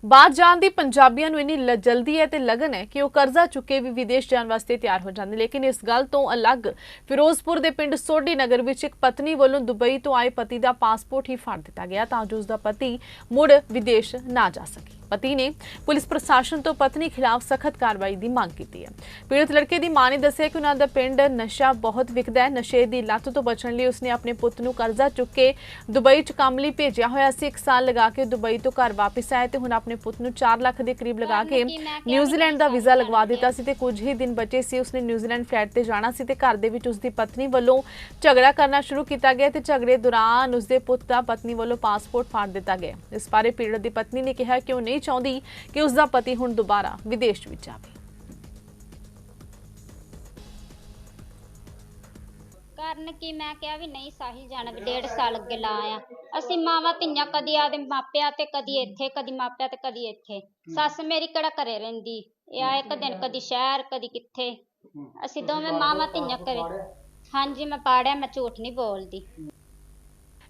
A: ਬਾਹਰ ਜਾਣ ਦੀ ਪੰਜਾਬੀਆਂ ਨੂੰ ਇੰਨੀ ਲ- ਜਲਦੀ ਹੈ ਤੇ ਲਗਨ ਹੈ ਕਿ ਉਹ ਕਰਜ਼ਾ ਚੁੱਕੇ ਵੀ ਵਿਦੇਸ਼ ਜਾਣ ਵਾਸਤੇ ਤਿਆਰ ਹੋ ਜਾਂਦੇ ਲੇਕਿਨ ਇਸ ਗੱਲ ਤੋਂ ਅਲੱਗ ਫਿਰੋਜ਼ਪੁਰ ਦੇ ਪਿੰਡ ਸੋਢੀ ਨਗਰ ਵਿੱਚ ਇੱਕ ਪਤਨੀ ਵੱਲੋਂ ਦੁਬਈ ਤੋਂ ਆਏ ਪਤੀ ਦਾ ਪਾਸਪੋਰਟ ਹੀ ਫਾੜ ਦਿੱਤਾ ਗਿਆ ਤਾਂ ਜੋ ਉਸ ਦਾ ਪਤੀ ਮੁੜ ਵਿਦੇਸ਼ ਨਾ ਜਾ ਸਕੇ। ਪਤੀ ਨੇ ਪੁਲਿਸ ਪ੍ਰਸ਼ਾਸਨ ਤੋਂ ਪਤਨੀ ਖਿਲਾਫ ਸਖਤ ਕਾਰਵਾਈ ਦੀ ਮੰਗ ਕੀਤੀ ਹੈ। ਪੀੜਤ ਲੜਕੇ ਦੀ ਮਾਂ ਨੇ ਦੱਸਿਆ ਕਿ ਉਹਨਾਂ ਦਾ ਪਿੰਡ ਨਸ਼ਾ ਬਹੁਤ ਵਿਕਦਾ ਹੈ। ਨਸ਼ੇ ਦੀ ਲੱਤ ਤੋਂ ਬਚਣ ਲਈ ਉਸਨੇ ਆਪਣੇ ਪੁੱਤ ਨੂੰ ਕਰਜ਼ਾ ਚੁੱਕ ਕੇ ਦੁਬਈ 'ਚ ਕੰਮ ਲਈ ਭੇਜਿਆ ਹੋਇਆ ਸੀ। ਇੱਕ ਸਾਲ ਲਗਾ ਕੇ ਦੁਬਈ ਤੋਂ ਘਰ ਵਾਪਸ ਆਇਆ ਤੇ ਹੁਣ ਆਪਣੇ ਪੁੱਤ ਨੂੰ 4 ਲੱਖ ਦੇ ਕਰੀਬ ਲਗਾ ਕੇ ਨਿਊਜ਼ੀਲੈਂਡ ਦਾ ਵੀਜ਼ਾ ਲਗਵਾ ਦਿੱਤਾ ਸੀ ਤੇ ਕੁਝ ਹੀ ਦਿਨ ਬਚੇ ਸੀ। ਉਸਨੇ ਨਿਊਜ਼ੀਲੈਂਡ ਫਲੈਟ ਤੇ ਜਾਣਾ ਸੀ ਤੇ ਘਰ ਦੇ ਵਿੱਚ ਉਸਦੀ ਪਤਨੀ ਵੱਲੋਂ ਝਗੜਾ ਕਰਨਾ ਸ਼ੁਰੂ ਕੀਤਾ ਗਿਆ ਤੇ ਝਗੜੇ ਦੌਰਾਨ ਉਸਦੇ ਪੁੱਤ ਦਾ ਪਤਨੀ ਵੱਲੋਂ ਪਾਸਪੋਰਟ ਫਾੜ ਦਿੱਤਾ ਗਿਆ। ਇਸ ਬਾਰੇ ਪੀੜਤ ਦੀ ਪਤਨੀ ਨੇ ਕਿਹਾ ਕਿ ਉਹ ਨਹੀਂ ਚਾਹੁੰਦੀ ਕਿ ਉਸਦਾ ਪਤੀ ਹੁਣ ਦੁਬਾਰਾ ਵਿਦੇਸ਼ ਵਿੱਚ ਜਾਵੇ।
H: ਕਾਰਨ ਕੀ? ਮੈਂ ਕਿਹਾ ਵੀ ਨਹੀਂ ਸਾਹਿਲ ਜਾਣਾ, ਵੀ ਡੇਢ ਸਾਲ ਅੱਗੇ ਲਾ ਆ ਅਸੀਂ ਮਾਵਾਂ ਧੀਆਂ ਕਦੀ ਆਦੇ ਮਾਪਿਆਂ ਤੇ, ਕਦੀ ਇੱਥੇ, ਕਦੀ ਮਾਪਿਆਂ ਤੇ, ਕਦੀ ਇੱਥੇ। ਸੱਸ ਮੇਰੀ ਕਿਹੜਾ ਘਰੇ ਰਹਿੰਦੀ? ਇਹ ਆ ਇੱਕ ਦਿਨ ਕਦੀ ਸ਼ਹਿਰ, ਕਦੀ ਕਿੱਥੇ। ਅਸੀਂ ਦੋਵੇਂ ਮਾਵਾਂ ਧੀਆਂ ਘਰੇ। ਹਾਂਜੀ, ਮੈਂ ਪਾੜਿਆ, ਮੈਂ ਝੂਠ ਨਹੀਂ ਬੋਲਦੀ।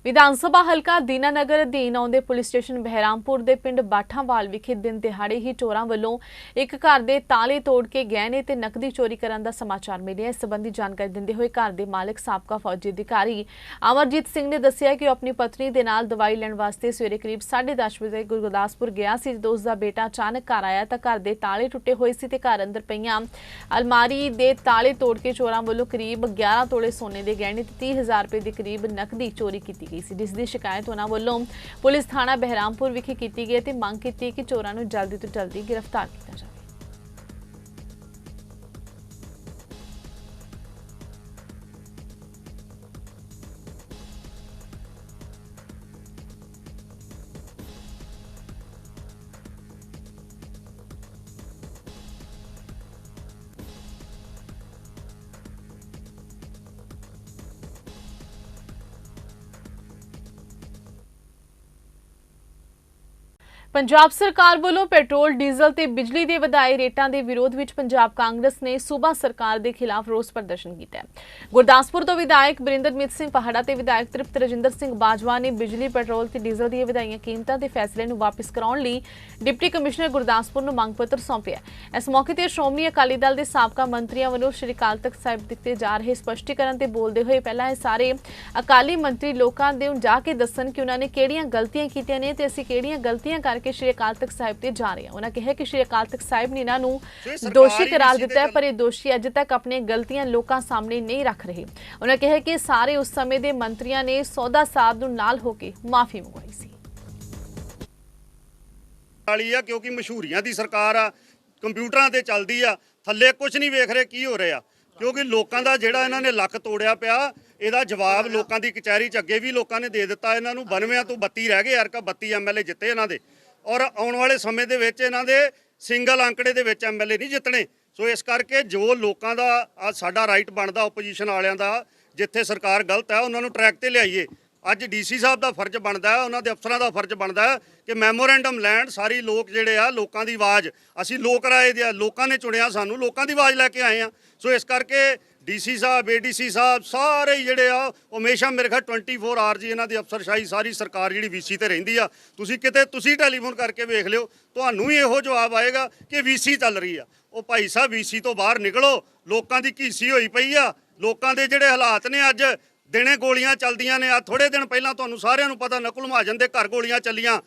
A: ਵਿਧਾਨ ਸਭਾ ਹਲਕਾ ਦੀਨਾਨਗਰ ਅਧੀਨ ਆਉਂਦੇ ਪੁਲਿਸ ਸਟੇਸ਼ਨ ਬਹਿਰਾਮਪੁਰ ਦੇ ਪਿੰਡ ਬਾਠਾਵਾਲ ਵਿਖੇ ਦਿਨ ਦਿਹਾੜੇ ਹੀ ਚੋਰਾਂ ਵੱਲੋਂ ਇੱਕ ਘਰ ਦੇ ਤਾਲੇ ਤੋੜ ਕੇ ਗਹਿਣੇ ਤੇ ਨਕਦੀ ਚੋਰੀ ਕਰਨ ਦਾ ਸਮਾਚਾਰ ਮਿਲਿਆ। ਇਸ ਸੰਬੰਧੀ ਜਾਣਕਾਰੀ ਦਿੰਦੇ ਹੋਏ ਘਰ ਦੇ ਮਾਲਕ, ਸਾਬਕਾ ਫੌਜੀ ਅਧਿਕਾਰੀ ਅਮਰਜੀਤ ਸਿੰਘ ਨੇ ਦੱਸਿਆ ਕਿ ਉਹ ਆਪਣੀ ਪਤਨੀ ਦੇ ਨਾਲ ਦਵਾਈ ਲੈਣ ਵਾਸਤੇ ਸਵੇਰੇ ਕਰੀਬ 10:30 ਵਜੇ ਗੁਰਦਾਸਪੁਰ ਗਿਆ ਸੀ। ਜਦੋਂ ਉਸ ਦਾ ਬੇਟਾ ਅਚਾਨਕ ਘਰ ਆਇਆ ਤਾਂ ਘਰ ਦੇ ਤਾਲੇ ਟੁੱਟੇ ਹੋਏ ਸੀ ਤੇ ਘਰ ਅੰਦਰ ਪਈਆਂ ਅਲਮਾਰੀ ਦੇ ਤਾਲੇ ਤੋੜ ਕੇ ਚੋਰਾਂ ਵੱਲੋਂ ਕਰੀਬ 11 ਤੋਲੇ ਸੋਨੇ ਦੇ ਗਹਿਣੇ ਤੇ 30000 ਰੁਪਏ ਦੇ ਕਰੀਬ ਨਕਦੀ ਚੋਰੀ ਕੀਤੀ ਗਈ। ਸੀ। ਜਿਸ ਦੀ ਸ਼ਿਕਾਇਤ ਉਹਨਾਂ ਵੱਲੋਂ ਪੁਲਿਸ ਥਾਣਾ ਬਹਿਰਾਮਪੁਰ ਵਿਖੇ ਕੀਤੀ ਗਈ ਤੇ ਮੰਗ ਕੀਤੀ ਕਿ ਚੋਰਾਂ ਨੂੰ ਜਲਦੀ ਤੋਂ ਜਲਦੀ ਗ੍ਰਿਫਤਾਰ ਕੀਤਾ ਜਾਵੇ। ਪੰਜਾਬ ਸਰਕਾਰ ਵੱਲੋਂ ਪੈਟਰੋਲ, ਡੀਜ਼ਲ ਤੇ ਬਿਜਲੀ ਦੇ ਵਧਾਏ ਰੇਟਾਂ ਦੇ ਵਿਰੋਧ ਵਿੱਚ ਪੰਜਾਬ ਕਾਂਗਰਸ ਨੇ ਸੂਬਾ ਸਰਕਾਰ ਦੇ ਖਿਲਾਫ ਰੋਸ ਪ੍ਰਦਰਸ਼ਨ ਕੀਤਾ ਹੈ। ਗੁਰਦਾਸਪੁਰ ਤੋਂ ਵਿਧਾਇਕ ਬਰਿੰਦਰਮੀਤ ਸਿੰਘ ਪਹਾੜਾ ਤੇ ਵਿਧਾਇਕ ਤ੍ਰਿਪਤ ਰਜਿੰਦਰ ਸਿੰਘ ਬਾਜਵਾ ਨੇ ਬਿਜਲੀ ਪੈਟਰੋਲ ਤੇ ਡੀਜ਼ਲ ਦੀਆਂ ਵਧਾਈਆਂ ਕੀਮਤਾਂ ਦੇ ਫੈਸਲੇ ਨੂੰ ਵਾਪਸ ਕਰਾਉਣ ਲਈ ਡਿਪਟੀ ਕਮਿਸ਼ਨਰ ਗੁਰਦਾਸਪੁਰ ਨੂੰ ਮੰਗ ਪੱਤਰ ਸੌਂਪਿਆ। ਇਸ ਮੌਕੇ ਤੇ ਸ਼੍ਰੋਮਣੀ ਅਕਾਲੀ ਦਲ ਦੇ ਸਾਬਕਾ ਮੰਤਰੀਆਂ ਵੱਲੋਂ ਸ਼੍ਰੀ ਅਕਾਲ ਤਖਤ ਸਾਹਿਬ ਦਿੱਤੇ ਜਾ ਰਹੇ ਸਪਸ਼ਟੀਕਰਨ ਤੇ ਬੋਲਦੇ ਹੋਏ ਪਹਿਲਾਂ ਇਹ ਸਾਰੇ ਅਕਾਲੀ ਮੰਤਰੀ ਲੋਕਾਂ ਦੇ ਜਾ ਕੇ ਦੱਸਣ ਕਿ ਉਹਨਾਂ ਨੇ ਕਿਹੜੀਆਂ ਗਲਤੀਆਂ ਕੀਤੀਆਂ ਨੇ ਤੇ ਅਸੀਂ ਕਿਹੜੀਆਂ ਗਲਤੀਆਂ ਕਰਕੇ ਸ਼੍ਰੀ ਅਕਾਲ ਤਖਤ ਸਾਹਿਬ ਤੇ ਜਾ ਰਹੇ ਹਾਂ। ਉਹਨਾਂ ਕਿਹਾ ਕਿ ਸ਼੍ਰੀ ਅਕਾਲ ਤਖਤ ਸਾਹਿਬ ਨੇ ਇਹਨਾਂ ਨੂੰ ਦੋਸ਼ੀ ਕਰਾਰ ਦਿੱਤਾ ਹੈ ਪਰ ਇਹ ਦੋਸ਼ੀ ਅਜੇ ਤੱਕ ਆਪਣੀਆਂ ਗਲਤੀਆਂ ਲੋਕਾਂ ਸਾਹਮਣੇ ਨਹੀਂ ਰੱਖ ਰਹੇ। ਉਹਨਾਂ ਕਿਹਾ ਕਿ ਸਾਰੇ ਉਸ ਸਮੇਂ ਦੇ ਮੰਤਰੀਆਂ ਨੇ ਸੌਦਾ ਸਾਹਿਬ ਨੂੰ ਨਾਲ ਹੋ ਕੇ ਮਾਫੀ ਮੰਗਵਾਈ ਸੀ।
I: ਵਾਲੀ ਆ ਕਿਉਂਕਿ ਮਸ਼ਹੂਰੀਆਂ ਦੀ ਸਰਕਾਰ ਆ, ਕੰਪਿਊਟਰਾਂ ਤੇ ਚੱਲਦੀ ਆ, ਥੱਲੇ ਕੁਝ ਨਹੀਂ ਵੇਖ ਰਹੇ ਕੀ ਹੋ ਰਿਹਾ। ਕਿਉਂਕਿ ਲੋਕਾਂ ਦਾ ਜਿਹੜਾ ਇਹਨਾਂ ਨੇ ਲੱਕ ਤੋੜਿਆ ਪਿਆ, ਇਹਦਾ ਜਵਾਬ ਲੋਕਾਂ ਦੀ ਕਚਹਿਰੀ 'ਚ ਅੱਗੇ ਵੀ ਲੋਕਾਂ ਨੇ ਦੇ ਦਿੱਤਾ, ਇਹਨਾਂ ਨੂੰ 92 ਤੋਂ 32 ਰਹਿ ਗਏ ਯਾਰ ਕਾ 32 ਐਮਐਲਏ ਜਿੱਤੇ ਇਹਨਾਂ ਦੇ। ਔਰ ਆਉਣ ਵਾਲੇ ਸਮੇਂ ਦੇ ਵਿੱਚ ਇਹਨਾਂ ਦੇ ਸਿੰਗਲ ਅੰਕੜੇ ਦੇ ਵਿੱਚ ਐਮਐਲਏ ਨਹੀਂ ਜਿੱਤਣੇ ਸੋ ਇਸ ਕਰਕੇ ਜੋ ਲੋਕਾਂ ਦਾ ਆ ਸਾਡਾ ਰਾਈਟ ਬਣਦਾ ਆਪੋਜੀਸ਼ਨ ਵਾਲਿਆਂ ਦਾ, ਜਿੱਥੇ ਸਰਕਾਰ ਗਲਤ ਹੈ, ਉਹਨਾਂ ਨੂੰ ਟਰੈਕ ਤੇ ਲਿਆਈਏ। ਅੱਜ ਡੀਸੀ ਸਾਹਿਬ ਦਾ ਫਰਜ਼ ਬਣਦਾ ਹੈ, ਉਹਨਾਂ ਦੇ ਅਫਸਰਾਂ ਦਾ ਫਰਜ਼ ਬਣਦਾ ਹੈ ਕਿ ਮੈਮੋਰੈਂਡਮ ਲੈਣ ਸਾਰੀ ਲੋਕ ਜਿਹੜੇ ਆ, ਲੋਕਾਂ ਦੀ ਆਵਾਜ਼। ਅਸੀਂ ਲੋਕ ਰਾਏ ਦੇ ਆ, ਲੋਕਾਂ ਨੇ ਚੁਣਿਆ ਸਾਨੂੰ, ਲੋਕਾਂ ਦੀ ਆਵਾਜ਼ ਲੈ ਕੇ ਆਏ ਆ। ਸੋ ਇਸ ਕਰਕੇ ਡੀਸੀ ਸਾਹਿਬ ਏਡੀਸੀ ਸਾਹਿਬ, ਸਾਰੇ ਜਿਹੜੇ ਆ ਉਹ ਹਮੇਸ਼ਾ ਮੇਰੇ ਖਿਆਲ 24 ਆਰ ਜੀ ਇਹਨਾਂ ਦੀ ਅਫਸਰਸ਼ਾਹੀ ਸਾਰੀ ਸਰਕਾਰ ਜਿਹੜੀ ਵੀਸੀ ਤੇ ਰਹਿੰਦੀ ਆ। ਤੁਸੀਂ ਕਿਤੇ, ਤੁਸੀਂ ਟੈਲੀਫੋਨ ਕਰਕੇ ਵੇਖ ਲਿਓ, ਤੁਹਾਨੂੰ ਹੀ ਇਹੋ ਜਵਾਬ ਆਏਗਾ ਕਿ ਵੀਸੀ ਚੱਲ ਰਹੀ ਆ। ਉਹ ਭਾਈ ਸਾਹਿਬ ਵੀਸੀ ਤੋਂ ਬਾਹਰ ਨਿਕਲੋ। ਲੋਕਾਂ ਦੀ ਘੀਸੀ ਹੋਈ ਪਈ ਆ। ਲੋਕਾਂ ਦੇ ਜਿਹੜੇ ਹਾਲਾਤ ਨੇ ਅੱਜ, ਦਿਨੇ ਗੋਲੀਆਂ ਚੱਲਦੀਆਂ ਨੇ। ਆ ਥੋੜੇ ਦਿਨ ਪਹਿਲਾਂ ਤੁਹਾਨੂੰ ਸਾਰਿਆਂ ਨੂੰ ਪਤਾ, ਨਕੁਲ ਮਹਾਜਨ ਦੇ ਘਰ ਗੋਲੀਆਂ ਚੱਲੀਆਂ।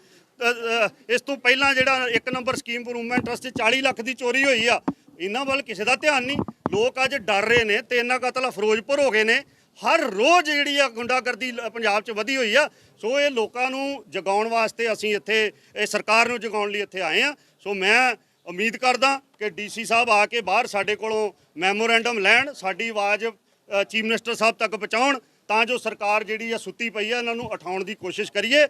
I: ਇਸ ਤੋਂ ਪਹਿਲਾਂ ਜਿਹੜਾ ਇੱਕ ਨੰਬਰ ਸਕੀਮ ਇੰਪਰੂਵਮੈਂਟ ਟਰਸਟ 'ਚ 40 ਲੱਖ ਦੀ ਚੋਰੀ ਹੋਈ ਆ। ਇਹਨਾਂ ਵੱਲ ਕਿਸੇ ਦਾ ਧਿਆਨ ਨਹੀਂ। ਲੋਕ ਅੱਜ ਡਰ ਰਹੇ ਨੇ। ਤੇ ਇੰਨਾ ਕਤਲ ਆ ਫਿਰੋਜ਼ਪੁਰ ਹੋ ਗਏ ਨੇ। ਹਰ ਰੋਜ਼ ਜਿਹੜੀ ਆ ਗੁੰਡਾਗਰਦੀ ਪੰਜਾਬ 'ਚ ਵਧੀ ਹੋਈ ਆ। ਸੋ ਇਹ ਲੋਕਾਂ ਨੂੰ ਜਗਾਉਣ ਵਾਸਤੇ ਅਸੀਂ ਇੱਥੇ, ਇਹ ਸਰਕਾਰ ਨੂੰ ਜਗਾਉਣ ਲਈ ਇੱਥੇ ਆਏ ਆ। ਸੋ ਮੈਂ ਉਮੀਦ ਕਰਦਾ ਕਿ ਡੀਸੀ ਸਾਹਿਬ ਆ ਕੇ ਬਾਹਰ ਸਾਡੇ ਕੋਲੋਂ ਮੈਮੋਰੈਂਡਮ ਲੈਣ, ਸਾਡੀ ਆਵਾਜ਼ ਚੀਫ ਮਿਨਿਸਟਰ ਸਾਹਿਬ ਤੱਕ ਪਹੁੰਚਾਉਣ, ਤਾਂ ਜੋ ਸਰਕਾਰ ਜਿਹੜੀ ਆ ਸੁੱਤੀ ਪਈ ਆ, ਇਹਨਾਂ ਨੂੰ ਉਠਾਉਣ ਦੀ ਕੋਸ਼ਿਸ਼ ਕਰੀਏ।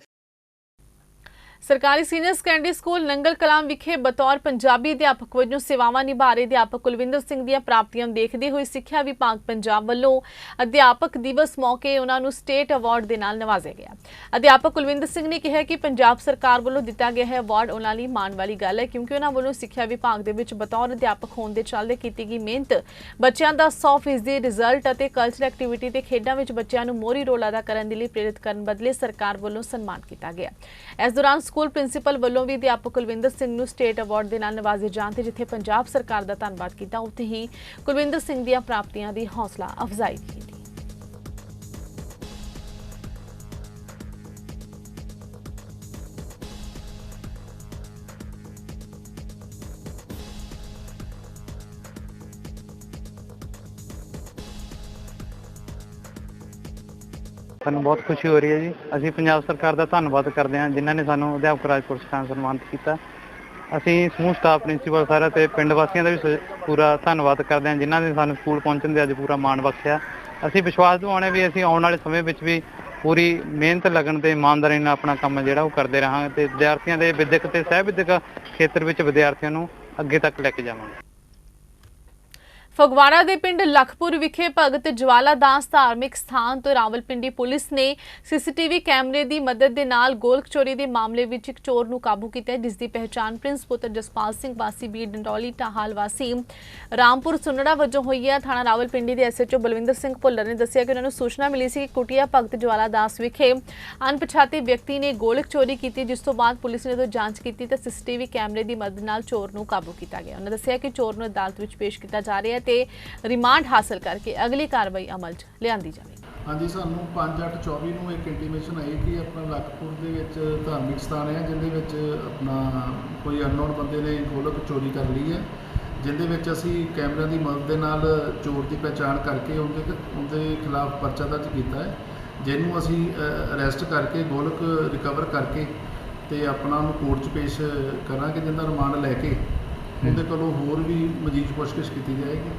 A: ਸਰਕਾਰੀ senior secondary school Nangal Kalam ਵਿਖੇ ਬਤੌਰ ਪੰਜਾਬੀ ਅਧਿਆਪਕ ਵਜੋਂ ਸੇਵਾਵਾਂ ਨਿਭਾ ਰਹੇ ਅਧਿਆਪਕ ਕੁਲਵਿੰਦਰ ਸਿੰਘ ਦੀਆਂ ਪ੍ਰਾਪਤੀਆਂ ਨੂੰ ਦੇਖਦੇ ਹੋਏ ਸਿੱਖਿਆ ਵਿਭਾਗ ਪੰਜਾਬ ਵੱਲੋਂ ਅਧਿਆਪਕ ਦਿਵਸ ਮੌਕੇ ਉਹਨਾਂ ਨੂੰ ਸਟੇਟ ਅਵਾਰਡ ਦੇ ਨਾਲ ਨਵਾਜ਼ਿਆ ਗਿਆ। ਅਧਿਆਪਕ ਕੁਲਵਿੰਦਰ ਸਿੰਘ ਨੇ ਕਿਹਾ ਕਿ ਪੰਜਾਬ ਸਰਕਾਰ ਵੱਲੋਂ ਦਿੱਤਾ ਗਿਆ ਹੈ ਅਵਾਰਡ ਉਹਨਾਂ ਲਈ ਮਾਣ ਵਾਲੀ ਗੱਲ ਹੈ ਕਿਉਂਕਿ ਉਹਨਾਂ ਵੱਲੋਂ ਸਿੱਖਿਆ ਵਿਭਾਗ ਦੇ ਵਿੱਚ ਬਤੌਰ ਅਧਿਆਪਕ ਹੋਣ ਦੇ ਚੱਲਦੇ ਕੀਤੀ ਗਈ ਮਿਹਨਤ ਬੱਚਿਆਂ ਦਾ 100% ਰਿਜ਼ਲਟ ਅਤੇ ਕਲਚਰਲ ਐਕਟੀਵਿਟੀ ਤੇ ਖੇਡਾਂ ਵਿੱਚ ਬੱਚਿਆਂ ਨੂੰ ਮੋਹਰੀ ਰੋਲ ਅਦਾ ਕਰਨ ਦੇ ਲਈ ਪ੍ਰੇਰਿਤ ਕਰਨ ਬਦਲੇ ਸਰਕਾਰ ਵੱਲੋਂ ਸਨਮਾਨ ਕੀਤਾ ਗਿਆ। ਇਸ ਦੌਰਾਨ ਸਕੂਲ ਪ੍ਰਿੰਸੀਪਲ ਵੱਲੋਂ ਵੀ ਅਧਿਆਪਕ ਕੁਲਵਿੰਦਰ ਸਿੰਘ ਨੂੰ ਸਟੇਟ ਅਵਾਰਡ ਦੇ ਨਾਲ ਨਵਾਜ਼ੇ ਜਾਣ ਤੇ ਜਿੱਥੇ ਪੰਜਾਬ ਸਰਕਾਰ ਦਾ ਧੰਨਵਾਦ ਕੀਤਾ, ਉੱਥੇ ਹੀ ਕੁਲਵਿੰਦਰ ਸਿੰਘ ਦੀਆਂ ਪ੍ਰਾਪਤੀਆਂ ਦੀ ਹੌਸਲਾ ਅਫਜ਼ਾਈ ਕੀਤੀ।
J: ਸਾਨੂੰ ਬਹੁਤ ਖੁਸ਼ੀ ਹੋ ਰਹੀ ਹੈ ਜੀ। ਅਸੀਂ ਪੰਜਾਬ ਸਰਕਾਰ ਦਾ ਧੰਨਵਾਦ ਕਰਦੇ ਹਾਂ, ਜਿਨ੍ਹਾਂ ਨੇ ਸਾਨੂੰ ਅਧਿਆਪਕ ਰਾਜ ਪੁਰਸਕਾਰ ਸਨਮਾਨਿਤ ਕੀਤਾ। ਅਸੀਂ ਸਮੂਹ ਸਟਾਫ ਪ੍ਰਿੰਸੀਪਲ ਸਾਰਾ ਤੇ ਪਿੰਡ ਵਾਸੀਆਂ ਦਾ ਵੀ ਪੂਰਾ ਧੰਨਵਾਦ ਕਰਦੇ ਹਾਂ, ਜਿਨ੍ਹਾਂ ਨੇ ਸਾਨੂੰ ਸਕੂਲ ਪਹੁੰਚਣ ਦੇ ਅੱਜ ਪੂਰਾ ਮਾਣ ਬਖਸ਼ਿਆ। ਅਸੀਂ ਵਿਸ਼ਵਾਸ ਦਿਵਾਉਂਦੇ ਵੀ ਅਸੀਂ ਆਉਣ ਵਾਲੇ ਸਮੇਂ ਵਿੱਚ ਵੀ ਪੂਰੀ ਮਿਹਨਤ ਲੱਗਣ ਤੇ ਇਮਾਨਦਾਰੀ ਨਾਲ ਆਪਣਾ ਕੰਮ ਜਿਹੜਾ ਉਹ ਕਰਦੇ ਰਹਾਂਗੇ ਤੇ ਵਿਦਿਆਰਥੀਆਂ ਦੇ ਵਿਦਿਅਕ ਤੇ ਸਹਿ ਵਿਦਿਅਕ ਖੇਤਰ ਵਿੱਚ ਵਿਦਿਆਰਥੀਆਂ ਨੂੰ ਅੱਗੇ ਤੱਕ ਲੈ ਕੇ ਜਾਵਾਂਗੇ।
A: ਫਗਵਾੜਾ ਦੇ ਪਿੰਡ ਲਖਪੁਰ ਵਿਖੇ ਭਗਤ ਜਵਾਲਾ ਦਾਸ ਧਾਰਮਿਕ ਸਥਾਨ ਤੋਂ ਰਾਵਲਪਿੰਡੀ ਪੁਲਿਸ ਨੇ ਸੀਸੀਟੀਵੀ ਕੈਮਰੇ ਦੀ ਮਦਦ ਦੇ ਨਾਲ ਗੋਲਕ ਚੋਰੀ ਦੇ ਮਾਮਲੇ ਵਿੱਚ ਇੱਕ ਚੋਰ ਨੂੰ ਕਾਬੂ ਕੀਤਾ ਜਿਸ ਦੀ ਪਹਿਚਾਣ ਪ੍ਰਿੰਸ ਪੁੱਤਰ ਜਸਪਾਲ ਸਿੰਘ, ਵਾਸੀ ਬੀੜ ਡੰਡੌਲੀ ਟਾਹਾਲ ਵਾਸੀ ਰਾਮਪੁਰ ਸੁੰਨੜਾ ਵਜੋਂ ਹੋਈ ਹੈ। ਥਾਣਾ ਰਾਵਲਪਿੰਡੀ ਦੇ ਐਸਐਚਓ ਬਲਵਿੰਦਰ ਸਿੰਘ ਭੁੱਲਰ ਨੇ ਦੱਸਿਆ ਕਿ ਉਹਨਾਂ ਨੂੰ ਸੂਚਨਾ ਮਿਲੀ ਸੀ ਕਿ ਕੁਟਿਆ ਭਗਤ ਜਵਾਲਾ ਦਾਸ ਵਿਖੇ ਅਣਪਛਾਤੇ ਵਿਅਕਤੀ ਨੇ ਗੋਲਕ ਚੋਰੀ ਕੀਤੀ, ਜਿਸ ਤੋਂ ਬਾਅਦ ਪੁਲਿਸ ਨੇ ਜਦੋਂ ਜਾਂਚ ਕੀਤੀ ਤਾਂ ਸੀਸੀਟੀਵੀ ਕੈਮਰੇ ਦੀ ਮਦਦ ਨਾਲ ਚੋਰ ਨੂੰ ਕਾਬੂ ਕੀਤਾ ਗਿਆ। ਉਹਨਾਂ ਦੱਸਿਆ ਕਿ ਚੋਰ ਨੂੰ ਅਦਾਲਤ ਵਿੱਚ ਪੇਸ਼ ਕੀਤਾ ਜਾ ਰਿਹਾ ਹੈ ਤੇ ਰਿਮਾਂਡ ਹਾਸਲ ਕਰਕੇ ਅਗਲੀ ਕਾਰਵਾਈ ਅਮਲ 'ਚ ਲਿਆਂਦੀ ਜਾਵੇਗੀ।
D: ਹਾਂਜੀ, ਸਾਨੂੰ 5/8/24 ਨੂੰ ਇੱਕ ਇੰਟੀਮੇਸ਼ਨ ਆਈ ਕਿ ਆਪਣਾ ਲਖਪੁਰ ਦੇ ਵਿੱਚ ਧਾਰਮਿਕ ਸਥਾਨ ਹੈ, ਜਿਹਦੇ ਵਿੱਚ ਆਪਣਾ ਕੋਈ ਅਨਨੋਨ ਬੰਦੇ ਨੇ ਗੋਲਕ ਚੋਰੀ ਕਰ ਲਈ ਹੈ, ਜਿਹਦੇ ਵਿੱਚ ਅਸੀਂ ਕੈਮਰਿਆਂ ਦੀ ਮਦਦ ਦੇ ਨਾਲ ਚੋਰ ਦੀ ਪਛਾਣ ਕਰਕੇ ਉਹਦੇ ਉਹਦੇ ਖਿਲਾਫ ਪਰਚਾ ਦਰਜ ਕੀਤਾ ਹੈ, ਜਿਹਨੂੰ ਅਸੀਂ ਅਰੈਸਟ ਕਰਕੇ ਗੋਲਕ ਰਿਕਵਰ ਕਰਕੇ ਤੇ ਆਪਣਾ ਉਹਨੂੰ ਕੋਰਟ 'ਚ ਪੇਸ਼ ਕਰਾਂਗੇ, ਜਿਹਦਾ ਰਿਮਾਂਡ ਲੈ ਕੇ ਉਹਦੇ ਕੋਲੋਂ ਹੋਰ ਵੀ ਮਜ਼ੀਦ ਪੁੱਛਗਿੱਛ ਕੀਤੀ ਜਾਏਗੀ।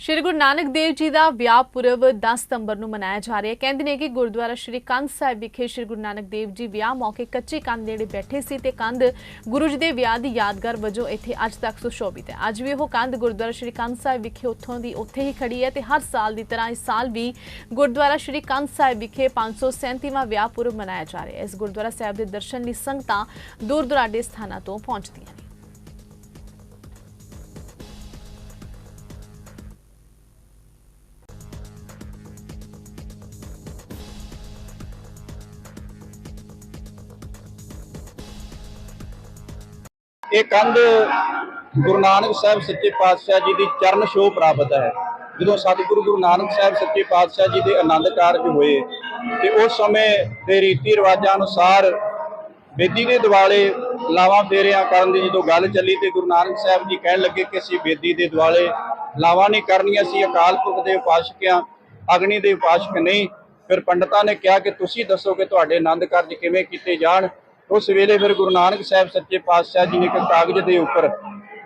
A: ਸ਼੍ਰੀ ਗੁਰੂ ਨਾਨਕ ਦੇਵ ਜੀ ਦਾ ਵਿਆਹ ਪੁਰਬ 10 ਸਤੰਬਰ ਨੂੰ ਮਨਾਇਆ ਜਾ ਰਿਹਾ ਹੈ। ਕਹਿੰਦੇ ਨੇ ਕਿ ਗੁਰਦੁਆਰਾ ਸ਼੍ਰੀ ਕੰਧ ਸਾਹਿਬ ਵਿਖੇ ਸ਼੍ਰੀ ਗੁਰੂ ਨਾਨਕ ਦੇਵ ਜੀ ਵਿਆਹ ਮੌਕੇ ਕੱਚੀ ਕੰਧ ਨੇੜੇ ਬੈਠੇ ਸੀ ਤੇ ਕੰਧ ਗੁਰੂ ਜੀ ਦੇ ਵਿਆਹ ਦੀ ਯਾਦਗਾਰ ਵਜੋਂ ਇੱਥੇ ਅੱਜ ਤੱਕ ਸੁਸ਼ੋਭਿਤ ਹੈ। ਅੱਜ ਵੀ ਉਹ ਕੰਧ ਗੁਰਦੁਆਰਾ ਸ਼੍ਰੀ ਕੰਧ ਸਾਹਿਬ ਵਿਖੇ ਉੱਥੋਂ ਦੀ ਉੱਥੇ ਹੀ ਖੜੀ ਹੈ ਤੇ ਹਰ ਸਾਲ ਦੀ ਤਰ੍ਹਾਂ ਇਸ ਸਾਲ ਵੀ ਗੁਰਦੁਆਰਾ ਸ਼੍ਰੀ ਕੰਧ ਸਾਹਿਬ ਵਿਖੇ 537ਵਾਂ ਵਿਆਹ ਪੁਰਬ ਮਨਾਇਆ ਜਾ ਰਿਹਾ ਹੈ। ਇਸ ਗੁਰਦੁਆਰਾ ਸਾਹਿਬ ਦੇ ਦਰਸ਼ਨ ਲਈ ਸੰਗਤਾਂ ਦੂਰ ਦੁਰਾਡੇ ਸਥਾਨਾਂ ਤੋਂ ਪਹੁੰਚਦੀਆਂ
K: ਇਹ ਕੰਧ ਗੁਰੂ ਨਾਨਕ ਸਾਹਿਬ ਸੱਚੇ ਪਾਤਸ਼ਾਹ ਜੀ ਦੀ ਚਰਨ ਛੋਹ ਪ੍ਰਾਪਤ ਹੈ। ਜਦੋਂ ਸਤਿਗੁਰੂ ਗੁਰੂ ਨਾਨਕ ਸਾਹਿਬ ਸੱਚੇ ਪਾਤਸ਼ਾਹ ਜੀ ਦੇ ਆਨੰਦ ਕਾਰਜ ਹੋਏ ਤੇ ਉਸ ਸਮੇਂ ਦੇ ਰੀਤੀ ਰਿਵਾਜਾਂ ਅਨੁਸਾਰ ਬੇਦੀ ਦੇ ਦਿਵਾਲੇ ਲਾਵਾਂ ਫੇਰਿਆਂ ਕਰਨ ਦੀ ਜਦੋਂ ਗੱਲ ਚੱਲੀ ਤੇ ਗੁਰੂ ਨਾਨਕ ਸਾਹਿਬ ਜੀ ਕਹਿਣ ਲੱਗੇ ਕਿ ਅਸੀਂ ਬੇਦੀ ਦੇ ਦਿਵਾਲੇ ਲਾਵਾਂ ਨਹੀਂ ਕਰਨੀਆਂ ਸੀ ਅਕਾਲ ਪੁਰਖ ਦੇ ਉਪਾਸ਼ਕਿਆਂ ਅਗਨੀ ਦੇ ਉਪਾਸ਼ਕ ਨਹੀਂ। ਫਿਰ ਪੰਡਤਾਂ ਨੇ ਕਿਹਾ ਕਿ ਤੁਸੀਂ ਦੱਸੋ ਕਿ ਤੁਹਾਡੇ ਆਨੰਦ ਕਾਰਜ ਕਿਵੇਂ ਕੀਤੇ ਜਾਣ? ਉਸ ਵੇਲੇ ਫਿਰ ਗੁਰੂ ਨਾਨਕ ਸਾਹਿਬ ਸੱਚੇ ਪਾਤਸ਼ਾਹ ਜੀ ਨੇ ਇੱਕ ਕਾਗਜ਼ ਦੇ ਉੱਪਰ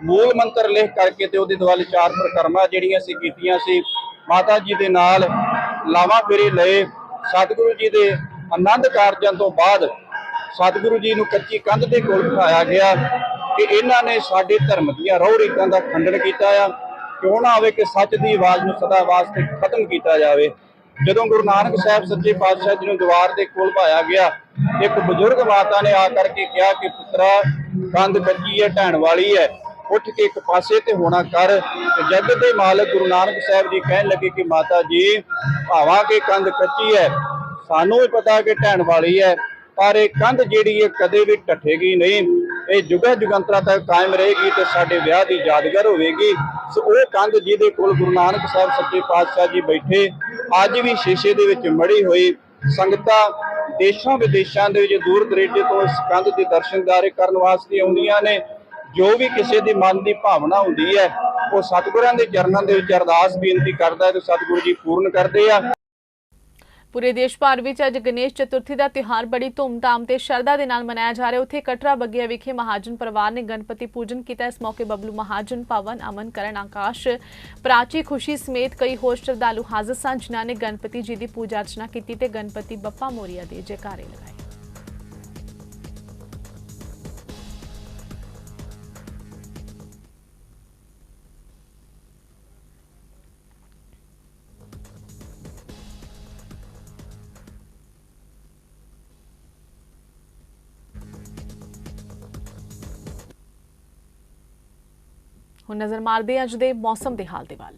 K: ਮੂਲ ਮੰਤਰ ਲਿਖ ਕਰਕੇ ਤੇ ਉਹਦੇ ਦੁਆਲੇ ਚਾਰ ਪ੍ਰਕਰਮਾਂ ਜਿਹੜੀਆਂ ਸੀ ਕੀਤੀਆਂ ਸੀ। ਮਾਤਾ ਜੀ ਦੇ ਨਾਲ ਲਾਵਾਂ ਫੇਰੇ ਲਏ। ਸਤਿਗੁਰੂ ਜੀ ਦੇ ਆਨੰਦ ਕਾਰਜਾਂ ਤੋਂ ਬਾਅਦ ਸਤਿਗੁਰੂ ਜੀ ਨੂੰ ਕੱਚੀ ਕੰਧ ਦੇ ਕੋਲ ਬਿਠਾਇਆ ਗਿਆ ਕਿ ਇਹਨਾਂ ਨੇ ਸਾਡੇ ਧਰਮ ਦੀਆਂ ਰੋਹ ਰੀਤਾਂ ਦਾ ਖੰਡਨ ਕੀਤਾ ਆ। ਕਿਉਂ ਨਾ ਹੋਵੇ ਕਿ ਸੱਚ ਦੀ ਆਵਾਜ਼ ਨੂੰ ਸਦਾ ਵਾਸਤੇ ਖਤਮ ਕੀਤਾ ਜਾਵੇ। ਜਦੋਂ ਗੁਰੂ ਨਾਨਕ ਸਾਹਿਬ ਸੱਚੇ ਪਾਤਸ਼ਾਹ ਜੀ ਨੂੰ ਦੀਵਾਰ ਦੇ ਕੋਲ ਭਾਇਆ ਗਿਆ, ਇੱਕ ਬਜ਼ੁਰਗ ਮਾਤਾ ਨੇ ਆ ਕਰਕੇ ਕਿਹਾ ਕਿ ਪੁੱਤਰਾ, ਕੰਧ ਕੱਚੀ ਹੈ, ਢਹਿਣ ਵਾਲੀ ਹੈ। ਉੱਠ ਕੇ ਇੱਕ ਪਾਸੇ ਤੇ ਹੋਣਾ ਕਰ। ਤੇ ਜਗਤ ਦੇ ਮਾਲਕ ਗੁਰੂ ਨਾਨਕ ਸਾਹਿਬ ਜੀ ਕਹਿਣ ਲੱਗੇ ਕਿ ਮਾਤਾ ਜੀ, ਭਾਵਾਂ ਕਿ ਕੰਧ ਕੱਚੀ ਹੈ। ਸਾਨੂੰ ਵੀ ਪਤਾ ਕਿ ਢਹਿਣ ਵਾਲੀ ਹੈ, ਪਰ ਇਹ ਕੰਧ ਜਿਹੜੀ ਹੈ ਕਦੇ ਵੀ ਟੱਠੇਗੀ ਨਹੀਂ। ਇਹ ਜੁਗਾ ਜੁਗੰਤਰਾ ਤੱਕ ਕਾਇਮ ਰਹੇਗੀ ਤੇ ਸਾਡੇ ਵਿਆਹ ਦੀ ਯਾਦਗਾਰ ਹੋਵੇਗੀ। ਸੋ ਉਹ ਕੰਧ ਜਿਹਦੇ ਕੋਲ ਗੁਰੂ ਨਾਨਕ ਸਾਹਿਬ ਸੱਚੇ ਪਾਤਸ਼ਾਹ ਜੀ ਬੈਠੇ ਅੱਜ ਵੀ ਸ਼ੀਸ਼ੇ ਦੇ ਵਿੱਚ ਮੜੀ ਹੋਈ ਸੰਗਤਾਂ ਦੇਸ਼ਾਂ ਵਿਦੇਸ਼ਾਂ ਦੇ ਵਿੱਚ ਦੂਰ ਦਰੇਡੇ ਤੋਂ ਇਸ ਕੰਧ ਦੇ ਦਰਸ਼ਨਦਾਰੇ ਕਰਨ ਵਾਸਤੇ ਆਉਂਦੀਆਂ ਨੇ। ਜੋ ਵੀ ਕਿਸੇ ਦੇ ਮਨ ਦੀ ਭਾਵਨਾ ਹੁੰਦੀ ਹੈ, ਉਹ ਸਤਿਗੁਰਾਂ ਦੇ ਚਰਨਾਂ ਦੇ ਵਿੱਚ ਅਰਦਾਸ ਬੇਨਤੀ ਕਰਦਾ ਹੈ ਤੇ ਸਤਿਗੁਰੂ ਜੀ ਪੂਰਨ ਕਰਦੇ ਆ।
A: ਪੂਰੇ ਦੇਸ਼ ਭਰ ਵਿੱਚ ਅੱਜ ਗਣੇਸ਼ ਚਤੁਰਥੀ ਦਾ ਤਿਉਹਾਰ ਬੜੀ ਧੂਮਧਾਮ ਤੇ ਸ਼ਰਧਾ ਦੇ ਨਾਲ ਮਨਾਇਆ ਜਾ ਰਿਹਾ। ਉੱਥੇ ਕਟਰਾ ਬੱਗਿਆ ਵਿਖੇ ਮਹਾਜਨ ਪਰਿਵਾਰ ਨੇ ਗਣਪਤੀ ਪੂਜਨ ਕੀਤਾ। ਇਸ ਮੌਕੇ ਬਬਲੂ ਮਹਾਜਨ, ਪਵਨ, ਅਮਨ, ਕਰਨ, ਆਕਾਸ਼, ਪ੍ਰਾਚੀ ਖੁਸ਼ੀ ਸਮੇਤ ਕਈ ਹੋਰ ਸ਼ਰਧਾਲੂ ਹਾਜ਼ਰ ਸਨ, ਜਿਨ੍ਹਾਂ ਨੇ ਗਣਪਤੀ ਜੀ ਦੀ ਪੂਜਾ ਅਰਚਨਾ ਕੀਤੀ ਤੇ ਗਣਪਤੀ ਬੱਪਾ ਮੋਰੀਆ ਦੇ ਜੈਕਾਰੇ ਲਗਾਏ। ਹੁਣ ਨਜ਼ਰ ਮਾਰਦੇ ਅੱਜ ਦੇ ਮੌਸਮ ਦੇ ਹਾਲ ਦੇ ਵੱਲ।